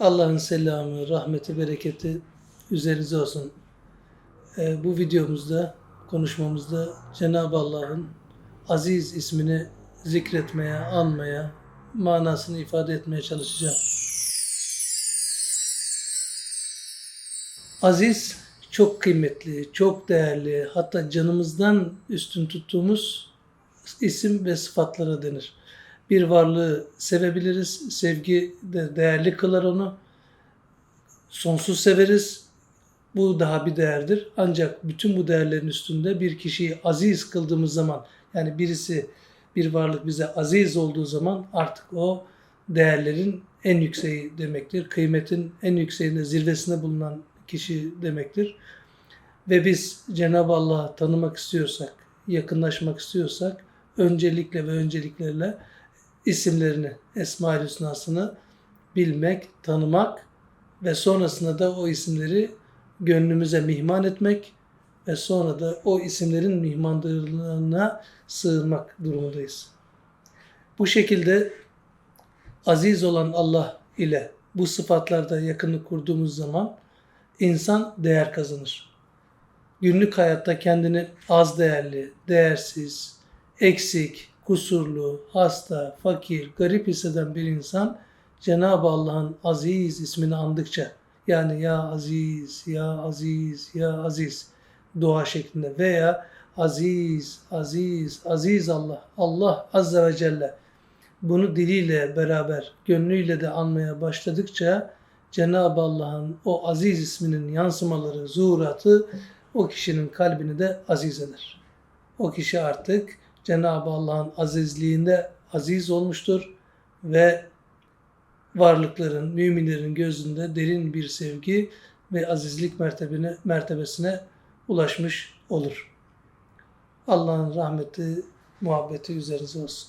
Allah'ın selamı, rahmeti, bereketi üzerinize olsun. Ee, bu videomuzda, konuşmamızda Cenab-ı Allah'ın aziz ismini zikretmeye, anmaya, manasını ifade etmeye çalışacağım. Aziz çok kıymetli, çok değerli, hatta canımızdan üstün tuttuğumuz isim ve sıfatlara denir. Bir varlığı sevebiliriz, sevgi de değerli kılar onu. Sonsuz severiz, bu daha bir değerdir. Ancak bütün bu değerlerin üstünde bir kişiyi aziz kıldığımız zaman, yani birisi, bir varlık bize aziz olduğu zaman artık o değerlerin en yükseği demektir. Kıymetin en yükseğinde, zirvesinde bulunan kişi demektir. Ve biz Cenab-ı Allah'ı tanımak istiyorsak, yakınlaşmak istiyorsak öncelikle ve önceliklerle isimlerini, Esma-ül Hüsna'sını bilmek, tanımak ve sonrasında da o isimleri gönlümüze mihman etmek ve sonra da o isimlerin mihmandırlığına sığınmak durumundayız. Bu şekilde aziz olan Allah ile bu sıfatlarda yakınlık kurduğumuz zaman insan değer kazanır. Günlük hayatta kendini az değerli, değersiz, eksik, kusurlu, hasta, fakir, garip hisseden bir insan Cenab-ı Allah'ın aziz ismini andıkça yani ya aziz, ya aziz, ya aziz dua şeklinde veya aziz, aziz, aziz Allah, Allah azze ve celle bunu diliyle beraber gönlüyle de anmaya başladıkça Cenab-ı Allah'ın o aziz isminin yansımaları, zuhuratı o kişinin kalbini de aziz eder. O kişi artık Cenab-ı Allah'ın azizliğinde aziz olmuştur ve varlıkların, müminlerin gözünde derin bir sevgi ve azizlik mertebine, mertebesine ulaşmış olur. Allah'ın rahmeti, muhabbeti üzerinize olsun.